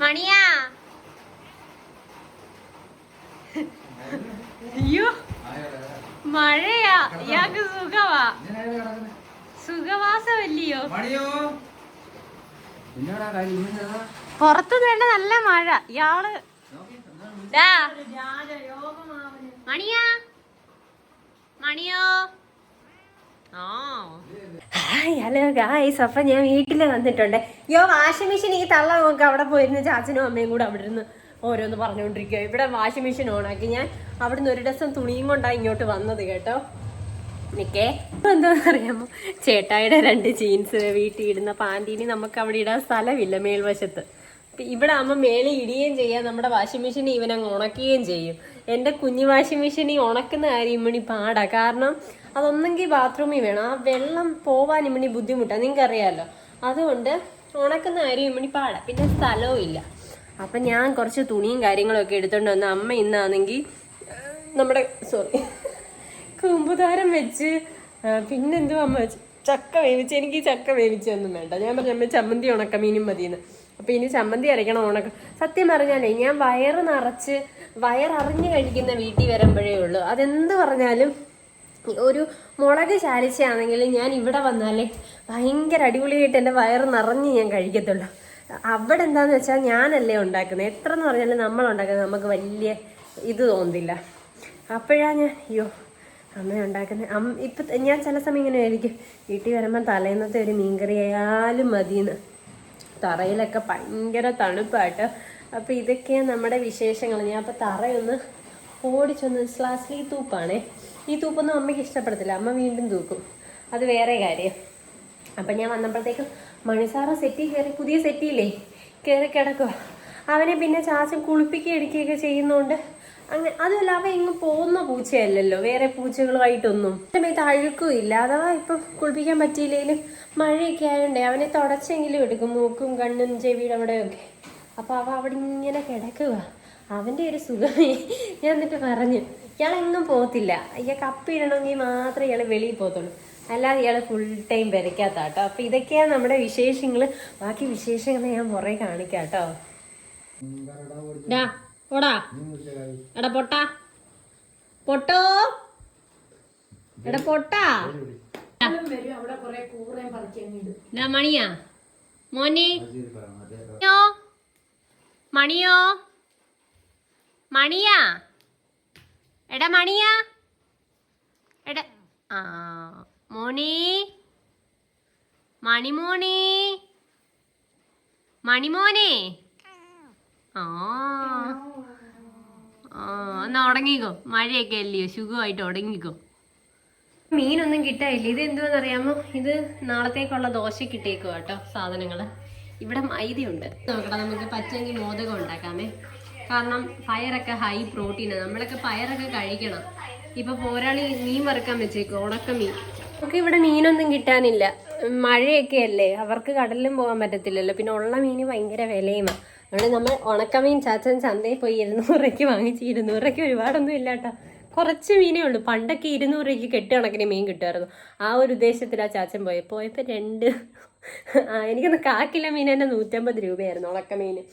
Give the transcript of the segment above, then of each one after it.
മണിയാ. അയ്യോ മഴയാ. ഇയാൾക്ക് സുഖവാ. സുഖവാസമല്ലയോ? പുറത്തു വേണ്ട നല്ല മഴ. ഇയാൾ ദാ. മണിയാ. മണിയോ? ആ. ഹായ് ഹലോ ഗായ്സ് അപ്പൊ ഞാൻ വീട്ടിൽ വന്നിട്ടുണ്ട്. യോ വാഷിംഗ് മെഷീൻ ഈ തള്ള നോക്ക്. അവിടെ പോയിരുന്ന ചാച്ചനും അമ്മയും കൂടെ അവിടെ ഇരുന്ന് ഓരോന്ന് പറഞ്ഞുകൊണ്ടിരിക്കുക ഇവിടെ വാഷിംഗ് മെഷീൻ ഓണാക്കി ഞാൻ അവിടുന്ന് ഒരു ഡസം തുണിയും കൊണ്ടാണ് ഇങ്ങോട്ട് വന്നത് കേട്ടോ. നിക്കേ. എന്താണെന്ന് അറിയാമോ ചേട്ടായിയുടെ രണ്ട് ജീൻസ് വീട്ടിൽ ഇടുന്ന പാന്റീനി നമുക്ക് അവിടെ ഇടാൻ സ്ഥലമില്ല മേൽവശത്ത്. ഇവിടെ അമ്മ മേലെ ഇടുകയും ചെയ്യാം നമ്മുടെ വാഷിംഗ് മെഷീൻ ഇവൻ അങ്ങ് ഉണക്കുകയും ചെയ്യും. എന്റെ കുഞ്ഞു വാഷിംഗ് മെഷീൻ ഈ ഉണക്കുന്ന കാര്യം ഇമ്മണി പാടാ. കാരണം അതൊന്നെങ്കിൽ ബാത്റൂമിൽ വേണം. ആ വെള്ളം പോവാൻ ഇമ്മണി ബുദ്ധിമുട്ടാണ് നിങ്ങൾക്ക് അറിയാമല്ലോ അതുകൊണ്ട് ഉണക്കുന്ന കാര്യം ഇമ്മണി പാടാ. പിന്നെ സ്ഥലവും ഇല്ല. അപ്പം ഞാൻ കുറച്ച് തുണിയും കാര്യങ്ങളൊക്കെ എടുത്തുകൊണ്ട് വന്ന അമ്മ ഇന്നാണെങ്കിൽ നമ്മുടെ സോറി കുമ്പുതാരം വെച്ച് പിന്നെന്തുവാ അമ്മ വെച്ച്? ചക്ക വേവിച്ച് എനിക്ക് ചക്ക വേവിച്ചൊന്നും വേണ്ട. ഞാൻ പറഞ്ഞു അമ്മ ചമ്മന്തി ഉണക്കമീനും മതിയെന്ന്. അപ്പം ഇനി ചമ്മന്തി അരയ്ക്കണം ഉണക്ക സത്യം പറഞ്ഞാലേ ഞാൻ വയറ് നിറച്ച് വയററിഞ്ഞ് കഴിക്കുന്ന വീട്ടിൽ വരുമ്പോഴേ ഉള്ളൂ. അതെന്ത് പറഞ്ഞാലും ഒരു മുളക് ചാലിച്ചാണെങ്കിൽ ഞാൻ ഇവിടെ വന്നാലേ ഭയങ്കര അടിപൊളിയായിട്ട് എന്റെ വയറ് നിറഞ്ഞ് ഞാൻ കഴിക്കത്തുള്ളൂ. അവിടെ എന്താന്ന് വെച്ചാൽ ഞാനല്ലേ ഉണ്ടാക്കുന്നത്. എത്ര എന്ന് പറഞ്ഞാലും നമ്മൾ ഉണ്ടാക്കുന്നത് നമുക്ക് വലിയ ഇത് തോന്നില്ല. അപ്പോഴാ ഞാൻ അയ്യോ അമ്മ ഉണ്ടാക്കുന്ന അമ്മ ഇപ്പം ഞാൻ ചില സമയം ഇങ്ങനെ ആയിരിക്കും. വീട്ടിൽ വരുമ്പോൾ തലേന്നത്തെ ഒരു മീൻകറി ആയാലും മതിയെന്ന് തറയിലൊക്കെ ഭയങ്കര തണുപ്പായിട്ട് അപ്പോൾ ഇതൊക്കെയാണ് നമ്മുടെ വിശേഷങ്ങൾ. ഞാൻ അപ്പോൾ തറയൊന്ന് ഓടിച്ചൊന്ന് സ്ലാസ്ലി തൂപ്പാണേ. ഈ തൂപ്പൊന്നും അമ്മയ്ക്ക് ഇഷ്ടപ്പെടത്തില്ല. അമ്മ വീണ്ടും തൂക്കും. അത് വേറെ കാര്യം. അപ്പം ഞാൻ വന്നപ്പോഴത്തേക്കും മണിസാറ സെറ്റി കയറി പുതിയ സെറ്റിയില്ലേ കയറി കിടക്കുക അവനെ പിന്നെ ചാച്ചൻ കുളിപ്പിക്കുക എടുക്കുകയൊക്കെ ചെയ്യുന്നുണ്ട്. അങ്ങനെ അതുമല്ല അവ ഇങ്ങ് പോകുന്ന പൂച്ചയല്ലല്ലോ. വേറെ പൂച്ചകളുമായിട്ടൊന്നും. സമയത്ത് അഴുക്കും ഇല്ല. അഥവാ ഇപ്പം കുളിപ്പിക്കാൻ പറ്റിയില്ലെങ്കിലും മഴയൊക്കെ ആയതുകൊണ്ടേ അവനെ തുടച്ചെങ്കിലും എടുക്കും മൂക്കും കണ്ണും ചെവിയുടെ അവിടെയൊക്കെ. അപ്പോൾ അവ അവിടെ ഇങ്ങനെ കിടക്കുക. അവന്റെ ഒരു സുഖമേ. ഞാൻ എന്നിട്ട് പറഞ്ഞു ഇയാളെങ്ങും പോകത്തില്ല. ഇയാൾക്ക് അപ്പിടണമെങ്കിൽ മാത്രമേ ഇയാൾ വെളിയിൽ പോകത്തുള്ളൂ. അല്ലാതെ ഇയാൾ ഫുൾ ടൈം വരയ്ക്കാത്ത കേട്ടോ അപ്പോൾ ഇതൊക്കെയാണ് നമ്മുടെ വിശേഷങ്ങൾ ബാക്കി വിശേഷങ്ങൾ ഞാൻ പുറകെ കാണിക്കാം കേട്ടോ. ഡാ ഓടാ. എടാ പൊട്ടാ. പൊട്ടോ? എടാ പൊട്ടാ. മണിയാ. മോനെ. മണിയോ? മണിയോ. എടാ മണിയാ. എടാ ആ മോനെ. മണിമോനെ. മണിമോനെ. ആ. ആ എന്നാ ഉടങ്ങിക്കോ മഴയൊക്കെ അല്ലയോ. സുഖമായിട്ട് ഉടങ്ങിക്കോ മീനൊന്നും കിട്ടായില്ല ഇത് എന്തുവാന്ന് അറിയാമോ ഇത് നാളത്തേക്കുള്ള ദോശ കിട്ടിയേക്കോ കേട്ടോ സാധനങ്ങൾ ഇവിടെ മൈദയുണ്ട്. നോക്കട്ടെ നമുക്ക് പച്ചെങ്കിൽ മോദകം ഉണ്ടാക്കാമേ. കാരണം പയറൊക്കെ ഹൈ പ്രോട്ടീനാണ് നമ്മളൊക്കെ പയറൊക്കെ കഴിക്കണം. ഇപ്പൊ പോരാളി മീൻ വറുക്കാൻ വെച്ചേക്കോ ഉണക്ക മീൻ. നമുക്ക് ഇവിടെ മീനൊന്നും കിട്ടാനില്ല. മഴയൊക്കെ അല്ലേ? അവർക്ക് കടലിലും പോകാൻ പറ്റത്തില്ലല്ലോ. പിന്നെ ഉള്ള മീന് ഭയങ്കര വിലയുമാണ് അതുകൊണ്ട് നമ്മൾ ഉണക്കമീൻ ചാച്ചൻ ചന്തയിൽ പോയി ഇരുന്നൂറ് രൂപയ്ക്ക് വാങ്ങിച്ച് ഇരുന്നൂറ് രൂപയ്ക്ക് ഒരുപാടൊന്നും ഇല്ല കേട്ടോ. കുറച്ച് മീനേ ഉള്ളൂ. പണ്ടൊക്കെ ഇരുന്നൂറ് രൂപയ്ക്ക് കെട്ടുകണക്കിന് മീൻ കിട്ടുമായിരുന്നു. ആ ഒരു ഉദ്ദേശത്തിൽ ആ ചാച്ചൻ പോയി. പോയപ്പോൾ രണ്ട് എനിക്കൊന്ന് കാക്കില മീൻ തന്നെ നൂറ്റമ്പത് രൂപയായിരുന്നു ഉണക്കമീൻ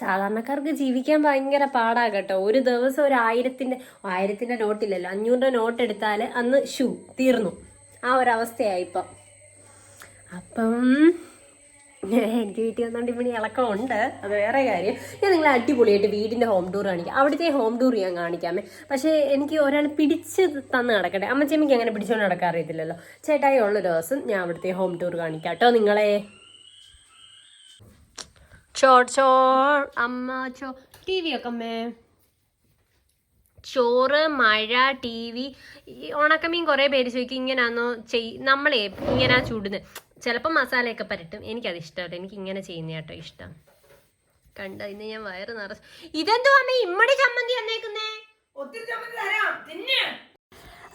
സാധാരണക്കാർക്ക് ജീവിക്കാൻ ഭയങ്കര പാടാ കേട്ടോ. ഒരു ദിവസം ഒരു ആയിരത്തിന്റെ ആയിരത്തിന്റെ നോട്ടില്ലല്ലോ. അഞ്ഞൂറിന്റെ നോട്ട് എടുത്താൽ അന്ന് ഷൂ തീർന്നു. ആ ഒരവസ്ഥയായി ഇപ്പം. അപ്പം എനിക്ക് വീട്ടിൽ വന്നുകൊണ്ട് ഇവിടെ ഇളക്കമുണ്ട്. അത് വേറെ കാര്യം. ഞാൻ നിങ്ങളെ അടിപൊളിയായിട്ട് വീടിന്റെ ഹോം ടൂർ കാണിക്കാം. അവിടുത്തെ ഹോം ടൂർ ഞാൻ കാണിക്കാമേ. പക്ഷേ എനിക്ക് ഒരാൾ പിടിച്ച് തന്ന് നടക്കട്ടെ. അമ്മച്ചമ്മയ്ക്ക് അങ്ങനെ പിടിച്ചുകൊണ്ട് നടക്കാൻ അറിയത്തില്ലല്ലോ. ചേട്ടായി ഉള്ള ദിവസം ഞാൻ അവിടുത്തെ ഹോം ടൂർ കാണിക്കാം കേട്ടോ നിങ്ങളെ. ചോർ ചോർ അമ്മ ചോ. ടി വി ഒക്കെ അമ്മേ. ചോറ് മഴ ടി വി ഉണക്കമീൻ കുറേ പേര് ചോദിക്കും ഇങ്ങനെയാണോ ചെയ് നമ്മളെ ഇങ്ങനെ ചൂടുന്നത് ചിലപ്പോൾ മസാലയൊക്കെ പരട്ടും. എനിക്കത് ഇഷ്ടമല്ല എനിക്ക് ഇങ്ങനെ ചെയ്യുന്ന കേട്ടോ ഇഷ്ടം. കണ്ട ഇന്ന് ഞാൻ വയറ് നിറച്ച് ഇതെന്തോ അമ്മ? ഇമ്മടി ചമ്മന്തി വന്നേക്കുന്നേ.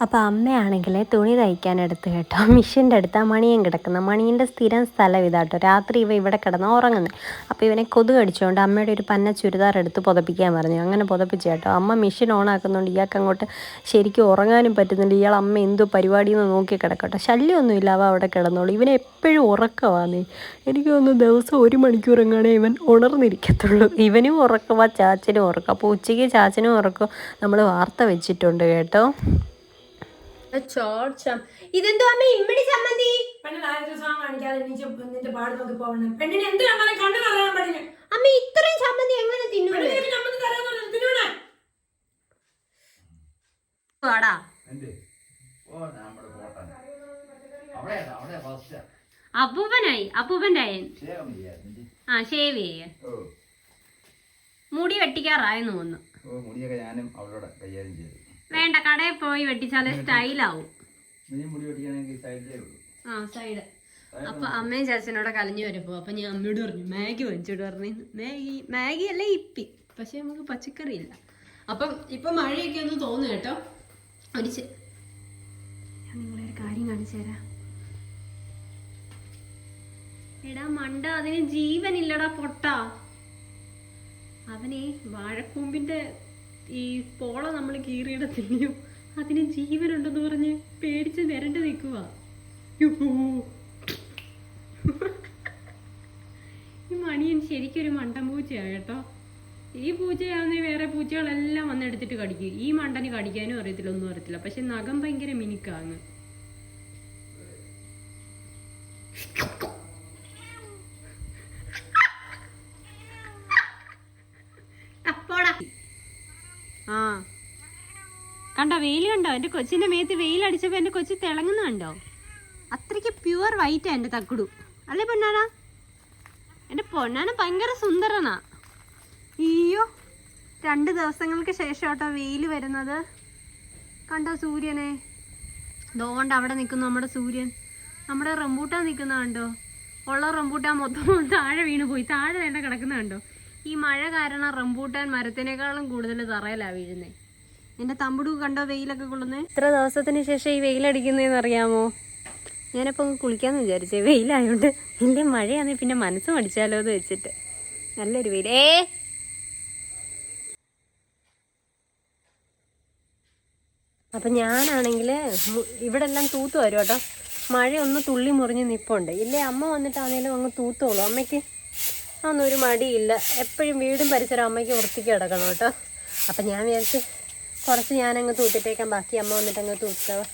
അപ്പോൾ അമ്മയാണെങ്കിൽ തുണി തയ്ക്കാനെടുത്ത് കേട്ടോ. മിഷീന്റെ അടുത്ത് മണിയൻ കിടക്കുന്ന മണീന്റെ സ്ഥിരം സ്ഥലം ഇതാട്ടോ. രാത്രി ഇവ ഇവിടെ കിടന്ന് ഉറങ്ങുന്നത് അപ്പോൾ ഇവനെ കൊതു കടിച്ചുകൊണ്ട് അമ്മയുടെ ഒരു പന്ന ചുരിദാർ എടുത്ത് പുതപ്പിക്കാൻ പറഞ്ഞു. അങ്ങനെ പുതപ്പിച്ചു കേട്ടോ. അമ്മ മിഷീൻ ഓൺ ആക്കുന്നുണ്ട്. ഇയാൾക്ക് അങ്ങോട്ട് ശരിക്കും ഉറങ്ങാനും പറ്റുന്നുണ്ട് ഇയാൾ അമ്മ എന്തോ പരിപാടിയെന്ന് നോക്കി കിടക്കട്ടോ. ശല്യമൊന്നുമില്ല അവ അവിടെ കിടന്നോളൂ. ഇവനെ എപ്പോഴും ഉറക്കമാണ് എനിക്ക് തോന്നുന്നു ദിവസം ഒരു മണിക്കൂർ എങ്ങാണേ ഇവൻ ഉണർന്നിരിക്കത്തുള്ളൂ. ഇവനും ഉറക്കമാ ചാച്ചനും ഉറക്കം. അപ്പോൾ ഉച്ചയ്ക്ക് ചാച്ചനും ഉറക്കും. നമ്മൾ വാർത്ത വെച്ചിട്ടുണ്ട് കേട്ടോ. ഇതെന്തോ അമ്മ ഇമ്മടി ചമ്മന്തി? പെണ്ണിന് ആയിരത്തി സാധനം കാണിക്കാതെ എണീച്ച് നിന്റെ പാട് നോക്കി പോകണം പെണ്ണിന് എന്തിനാ അങ്ങനെ കണ്ടു പറയാൻ പെണ്ണിന് അമ്മ ഇത്രയും ചമ്മന്തി എങ്ങനെ ചമ്മന്തി ആ. അപ്പൂപ്പനായി അപ്പൂപ്പന്റെ അയൻ ആ ഷേവ് ചെയ്യ. ഓ, മുടി വെട്ടിക്കാറായെന്ന് തോന്നുന്നു. ഓ, മുടിയൊക്കെ ഞാനും അവളോട് കൈകാര്യം ചെയ്തു. വേണ്ട കടയിൽ പോയി വെട്ടിച്ചാൽ സ്റ്റൈലാവും. ആവും ആ സൈഡ്. അപ്പൊ അമ്മയും ചേച്ചനോടെ കലഞ്ഞു വരുമ്പോ അപ്പൊ ഞാൻ അമ്മയോട് പറഞ്ഞു മാഗി വാങ്ങിച്ചോട് പറഞ്ഞു മാഗി മാഗി അല്ല ഇപ്പി പക്ഷെ നമുക്ക് പച്ചക്കറി ഇല്ല. അപ്പം ഇപ്പൊ മഴയൊക്കെ ഒന്ന് തോന്നു കേട്ടോ. ഒരു ഞാൻ നിങ്ങളെ ഒരു കാര്യം കാണിച്ചു തരാം. എടാ മണ്ട അതിന് ജീവനില്ലടാ പൊട്ട. അവനെ വാഴക്കൂമ്പിന്റെ ഈ പോള നമ്മൾ കീറിയിടത്തില്ലയോ? അതിന് ജീവനുണ്ടെന്ന് പറഞ്ഞ് പേടിച്ച് നിരണ്ട് നിൽക്കുക ഈ മണിയൻ ശരിക്കൊരു മണ്ടൻ പൂച്ചയാണ് കേട്ടോ. ഈ പൂച്ചയാവുന്ന വേറെ പൂച്ചകളെല്ലാം വന്നെടുത്തിട്ട് കടിക്കും. ഈ മണ്ടന് കടിക്കാനും അറിയത്തില്ല ഒന്നും അറിയത്തില്ല. പക്ഷെ നഖം ഭയങ്കര മിനുക്കാങ്ങ് അപ്പോടാ ആ കണ്ടോ വെയിൽ കണ്ടോ? എന്റെ കൊച്ചിന്റെ മേത്ത് വെയിലടിച്ചപ്പോൾ എന്റെ കൊച്ചി തിളങ്ങുന്നുണ്ടോ? അത്രയ്ക്ക് പ്യുവർ വൈറ്റാ എന്റെ തക്കുടു. അല്ലേ പൊന്നാന എന്റെ പൊന്നാന ഭയങ്കര സുന്ദരനാ. അയ്യോ രണ്ട് ദിവസങ്ങൾക്ക് ശേഷം കേട്ടോ വെയിൽ വരുന്നത്. കണ്ടോ സൂര്യനെ? ദോണ്ട് അവിടെ നിൽക്കുന്നു നമ്മുടെ സൂര്യൻ. നമ്മുടെ റംബൂട്ടാൻ നിൽക്കുന്ന കണ്ടോ? ഉള്ള റംബൂട്ടാൻ മൊത്തം താഴെ വീണ് പോയി. താഴെ വേണ്ട കിടക്കുന്ന കണ്ടോ? ഈ മഴ കാരണം റംബൂട്ടാൻ മരത്തിനേക്കാളും കൂടുതൽ തറയിലാണ് വീഴുന്നേ. എന്റെ തമ്പുടു കണ്ടോ വെയിലൊക്കെ കൊള്ളുന്നേ? ഇത്ര ദിവസത്തിന് ശേഷം ഈ വെയിലടിക്കുന്നതെന്ന് അറിയാമോ ഞാനപ്പോൾ അങ്ങ് കുളിക്കാന്ന് വിചാരിച്ചേ വെയിലായോണ്ട്. വലിയ മഴയാണെങ്കിൽ പിന്നെ മനസ്സ് മടിച്ചാലോ എന്ന് വെച്ചിട്ട്. നല്ലൊരു വെയിൽ ഏ? അപ്പം ഞാനാണെങ്കിൽ ഇവിടെ എല്ലാം തൂത്ത് വരും കേട്ടോ. മഴ ഒന്ന് തുള്ളി മുറിഞ്ഞ് നിൽപ്പുണ്ട് ഇല്ലേ അമ്മ വന്നിട്ടാണെങ്കിലും അങ്ങ് തൂത്തോളൂ അമ്മയ്ക്ക് അതൊന്നും ഒരു മടിയില്ല. എപ്പോഴും വീടും പരിസരം അമ്മയ്ക്ക് വൃത്തിക്ക് കിടക്കണം കേട്ടോ. അപ്പം ഞാൻ വിചാരിച്ച് കുറച്ച് ഞാനങ്ങ് തൂത്തിട്ടേക്കാം. ബാക്കി അമ്മ വന്നിട്ട് അങ്ങ് തൂക്കാം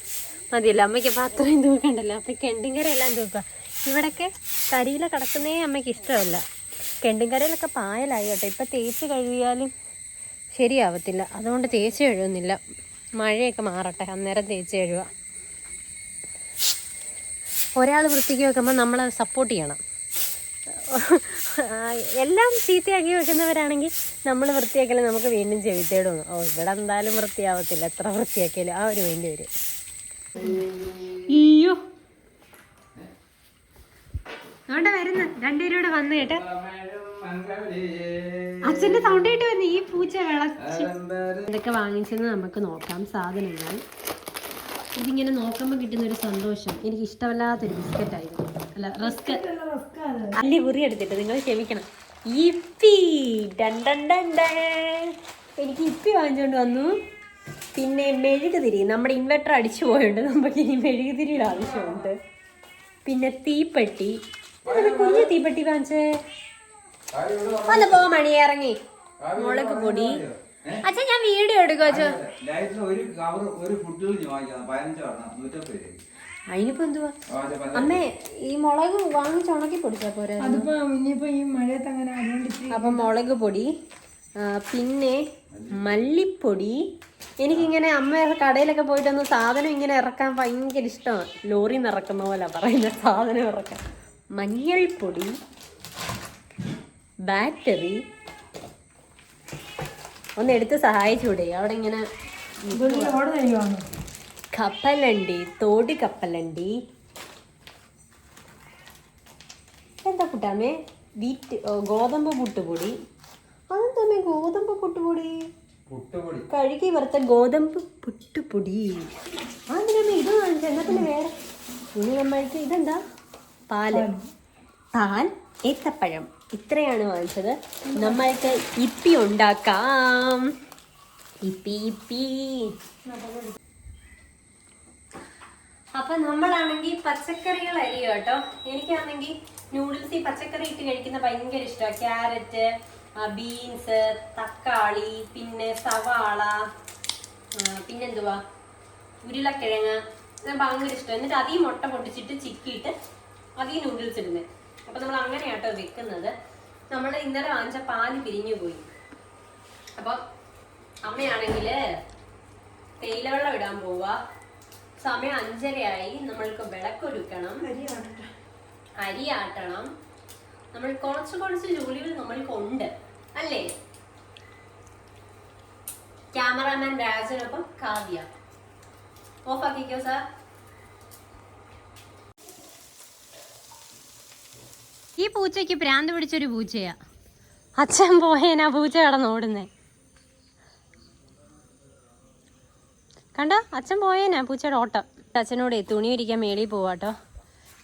മതിയല്ലോ അമ്മയ്ക്ക് അപ്പം അത്രയും തൂക്കണ്ടല്ലോ. അപ്പം കെണ്ടിങ്കര എല്ലാം തൂക്കുക. ഇവിടെയൊക്കെ കരിയില കിടക്കുന്നേ അമ്മയ്ക്ക് ഇഷ്ടമല്ല. കെണ്ടിങ്കരയിലൊക്കെ പായലായി കേട്ടോ. ഇപ്പം തേച്ച് കഴുകിയാലും ശരിയാവത്തില്ല. അതുകൊണ്ട് തേച്ച് കഴുകുന്നില്ല. മഴയൊക്കെ മാറട്ടെ. അന്നേരം തേച്ച് കഴുകുക. ഒരാൾ വൃത്തിക്ക് വെക്കുമ്പോൾ നമ്മളത് സപ്പോർട്ട് ചെയ്യണം. എല്ലാം ചീത്തയാക്കി വെക്കുന്നവരാണെങ്കിൽ നമ്മൾ വൃത്തിയാക്കിയാലും നമുക്ക് വീണ്ടും ചെവിത്തേടും ഓ ഇവിടെ എന്തായാലും വൃത്തിയാവത്തില്ല. എത്ര വൃത്തിയാക്കിയാലും ആ ഒരു വേണ്ടി വരും. അയ്യോ അവിടെ വരുന്നു. രണ്ടുപേരും കൂടെ വന്നു കേട്ടോ. അച്ഛന്റെ സൗണ്ട് ആയിട്ട് വന്നു ഈ പൂച്ച വിളച്ച്. ഇതൊക്കെ വാങ്ങിച്ചെന്ന് നമുക്ക് നോക്കാം സാധനങ്ങൾ. ഇതിങ്ങനെ നോക്കുമ്പോൾ കിട്ടുന്ന ഒരു സന്തോഷം. എനിക്ക് ഇഷ്ടമല്ലാത്തൊരു ബിസ്ക്കറ്റ് ആയിരുന്നു അല്ല റസ്ക്. അല്ലി കുറി എടുത്തിട്ട് നിങ്ങൾ ക്ഷമിക്കണം. ഇപ്പി. എനിക്ക് ഇപ്പി വാങ്ങിച്ചുകൊണ്ട് വന്നു. പിന്നെ മെഴുകുതിരി. നമ്മുടെ ഇൻവെർട്ടർ അടിച്ചു പോയുണ്ട് നമുക്ക് ഇനി മെഴുകുതിരിയുടെ ആവശ്യമുണ്ട്. പിന്നെ തീപ്പെട്ടി. കുഞ്ഞു തീപ്പെട്ടി വാങ്ങിച്ചേ. വന്ന് പോ മണി ഇറങ്ങി. മുളക് പൊടി. അച്ഛാ ഞാൻ വീഡിയോ എടുക്കും ഒരു കവർ ഒരു അതിനിപ്പോ എന്തുവാ? അമ്മേ ഈ മുളക് വാങ്ങിച്ച് ഉണക്കി പൊടിച്ചാ പോരാ? അപ്പൊ മുളക് പൊടി പിന്നെ മല്ലിപ്പൊടി. എനിക്കിങ്ങനെ അമ്മ കടയിലൊക്കെ പോയിട്ടൊന്ന് സാധനം ഇങ്ങനെ ഇറക്കാൻ ഭയങ്കര ഇഷ്ടമാണ് ലോറി നിന്ന് ഇറക്കുന്ന പോലെ പറയുന്ന സാധനം ഇറക്കാൻ. മഞ്ഞൾപ്പൊടി ബാറ്ററി ഒന്ന് എടുത്ത് സഹായിച്ചൂടെ? അവിടെ ഇങ്ങനെ കപ്പലണ്ടി തോടി കപ്പലണ്ടി. എന്താ കുട്ടാമേ? വീറ്റ് ഗോതമ്പ് പുട്ടുപൊടി. അതെന്താമേ ഗോതമ്പ് പുട്ടുപൊടി? പുട്ടുപൊടി. കഴുകി വറുത്ത ഗോതമ്പ് പുട്ടുപൊടി. എന്തിനാ ഇത് എന്നാ പിന്നെ വേറെ? ഇനി നമ്മൾക്ക് ഇതെന്താ? പാൽ. പാൽ ഏത്തപ്പഴം. ഇത്രയാണ് വാങ്ങിച്ചത്. നമ്മൾക്ക് ഇപ്പി ഉണ്ടാക്കാം. ഇപ്പി ഇപ്പി. അപ്പൊ നമ്മളാണെങ്കിൽ പച്ചക്കറികൾ അരിയോ കേട്ടോ. എനിക്കാണെങ്കിൽ നൂഡിൽസ് ഈ പച്ചക്കറി ഇട്ട് കഴിക്കുന്ന ഭയങ്കര ഇഷ്ടമാണ് ക്യാരറ്റ് ബീൻസ് തക്കാളി പിന്നെ സവാള പിന്നെന്തുവാ? ഉരുളക്കിഴങ്ങ്. ഭയങ്കര ഇഷ്ടം. എന്നിട്ട് അതീ മുട്ട പൊട്ടിച്ചിട്ട് ചിക്കിയിട്ട് അതീ നൂഡിൽസ് ഇടുന്നത് അപ്പൊ നമ്മൾ അങ്ങനെയാട്ടോ വെക്കുന്നത്. നമ്മൾ ഇന്നലെ വാങ്ങിച്ച പാൽ പിരിഞ്ഞു പോയി. അപ്പൊ അമ്മയാണെങ്കിൽ തേയിലവെള്ളം ഇടാൻ പോവാ സമയം അഞ്ചരയായി. നമ്മൾക്ക് വിളക്കൊരുക്കണം. അരി ആട്ടണം നമ്മൾ കുറച്ച് കുറച്ച് ജോലികൾ നമ്മൾക്ക് ഉണ്ട് അല്ലേ? ക്യാമറാമാൻ രാജനൊപ്പം കാവ്യ. ഓഫ് ആക്കിക്കോ സാർ. ഈ പൂച്ചയ്ക്ക് പ്രാന്ത് പിടിച്ചൊരു പൂച്ചയാ. അച്ഛൻ പോയേനാ പൂച്ച കടന്ന് ഓടുന്നേ. കണ്ടോ? അച്ഛൻ പോയേനാ പൂച്ചയുടെ ഓട്ടം. അച്ഛനോട് തുണി ഇരിക്കാൻ മേളിൽ പോവാട്ടോ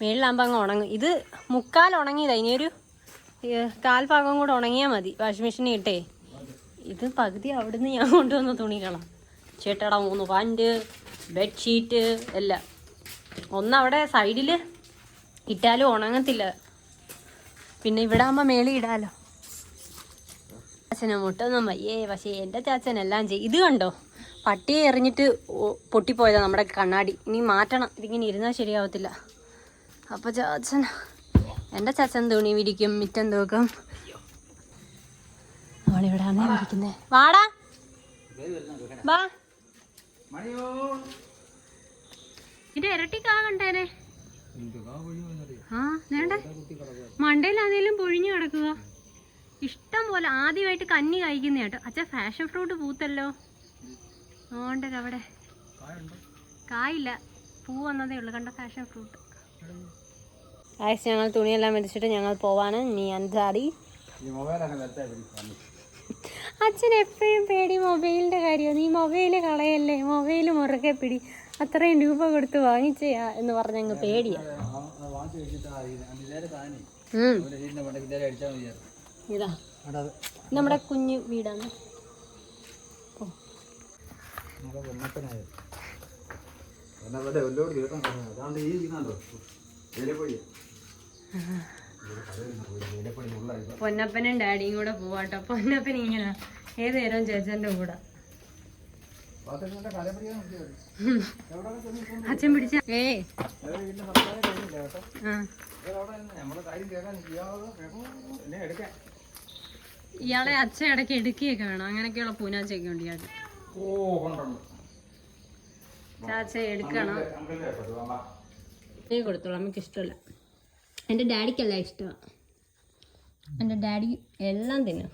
മേളിലാകുമ്പോൾ അങ്ങ് ഉണങ്ങും. ഇത് മുക്കാൽ ഉണങ്ങിയതാ. ഇനിയൊരു കാൽഭാഗം കാൽ ഭാഗം കൂടെ ഉണങ്ങിയാൽ മതി. വാഷിംഗ് മെഷീനിൽ ഇട്ടേ. ഇത് പകുതി അവിടുന്ന് ഞാൻ കൊണ്ടുവന്ന തുണികളാണ് ചേട്ടട മൂന്ന് പാന്റ് ബെഡ്ഷീറ്റ് എല്ലാം. ഒന്നവിടെ സൈഡിൽ ഇട്ടാലും ഉണങ്ങത്തില്ല. പിന്നെ ഇവിടെ ആകുമ്പോൾ മേളി ഇടാലോ. ചാച്ചനെ മുട്ടൊന്നും വയ്യേ പക്ഷേ എന്റെ ചാച്ചൻ എല്ലാം ചെയ്യും ഇത് കണ്ടോ? പട്ടിയെ എറിഞ്ഞിട്ട് പൊട്ടിപ്പോയതാ നമ്മുടെ കണ്ണാടി. ഇനി മാറ്റണം. ഇതിങ്ങനെ ഇരുന്നാൽ ശരിയാവത്തില്ല. അപ്പോൾ ചാച്ചൻ എന്റെ ചാച്ചൻ തുണി വിരിക്കും മിറ്റം തൂക്കും. അവളിവിടെ അമ്മ വിരിക്കുന്നേ വാടാ. വാ. മണിയോ? ഇത് ഇരട്ടിക്കാ കണ്ടേനെ. ആ വേണ്ടേ? മണ്ടയിലാന്നേലും പൊഴിഞ്ഞു കിടക്കുക. ഇഷ്ടം പോലെ ആദ്യമായിട്ട് കന്നി കഴിക്കുന്ന കേട്ടോ. അച്ഛൻ ഫാഷൻ ഫ്രൂട്ട് പൂത്തല്ലോ. ഓണ്ടത് അവിടെ കായില്ല. പൂ വന്നതേ ഉള്ളു. കണ്ട ഫാഷൻ ഫ്രൂട്ട് ആയസ് ഞങ്ങൾ തുണിയെല്ലാം മേടിച്ചിട്ട് ഞങ്ങൾ പോവാണ്. നീ മൊബൈലാണ് അച്ഛൻ എപ്പോഴും പേടി മൊബൈലിന്റെ കാര്യം നീ മൊബൈൽ കളയല്ലേ? മൊബൈൽ മുറുകെ പിടി. അത്രയും രൂപ കൊടുത്ത് വാങ്ങിച്ചയാ എന്ന് പറഞ്ഞങ്ങ് പേടിയാ. വാങ്ങിച്ചു ഇതേ. നമ്മുടെ കുഞ്ഞു വീടാണ്. പൊന്നപ്പനും ഡാഡിയും കൂടെ പോവാട്ടോ. പൊന്നപ്പൻ ഇങ്ങനെ ഏത് നേരവും ചേച്ചന്റെ കൂടെ. അച്ഛൻ പിടിച്ച. ഏ. ഇയാളെ അച്ഛൻ ഇടയ്ക്ക് എടുക്കുകയൊക്കെ വേണം. അങ്ങനെയൊക്കെയുള്ള പൂനാച്ചയൊക്കെ ഉണ്ട് ഇയാൾക്ക്. കൊണ്ടുണ്ട് ചാച്ച എടുക്കണം. കൊടുത്തോളാം. നമുക്ക് ഇഷ്ടമല്ല. എന്റെ ഡാഡിക്കല്ല ഇഷ്ടമാണ് എന്റെ ഡാഡി എല്ലാം തിന്നും.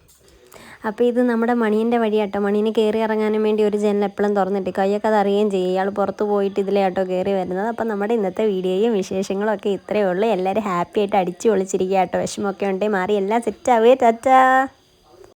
അപ്പോൾ ഇത് നമ്മുടെ മണീന്റെ വഴിയാട്ടോ. മണീനെ കയറി ഇറങ്ങാനും വേണ്ടി ഒരു ജനൽ എപ്പോഴും തുറന്നിട്ട് കയ്യൊക്കെ അത് അറിയുകയും ചെയ്യും. ഇയാൾ പുറത്ത് പോയിട്ട് ഇതിലെ ആട്ടോ കയറി വരുന്നത്. അപ്പോൾ നമ്മുടെ ഇന്നത്തെ വീഡിയോയും വിശേഷങ്ങളും ഒക്കെ ഇത്രയേ ഉള്ളൂ. എല്ലാവരും ഹാപ്പി ആയിട്ട് അടിച്ചു പൊളിച്ചിരിക്കുക കേട്ടോ വിഷമമൊക്കെ ഉണ്ടെങ്കിൽ മാറി എല്ലാം സെറ്റാവേ ചാച്ചാ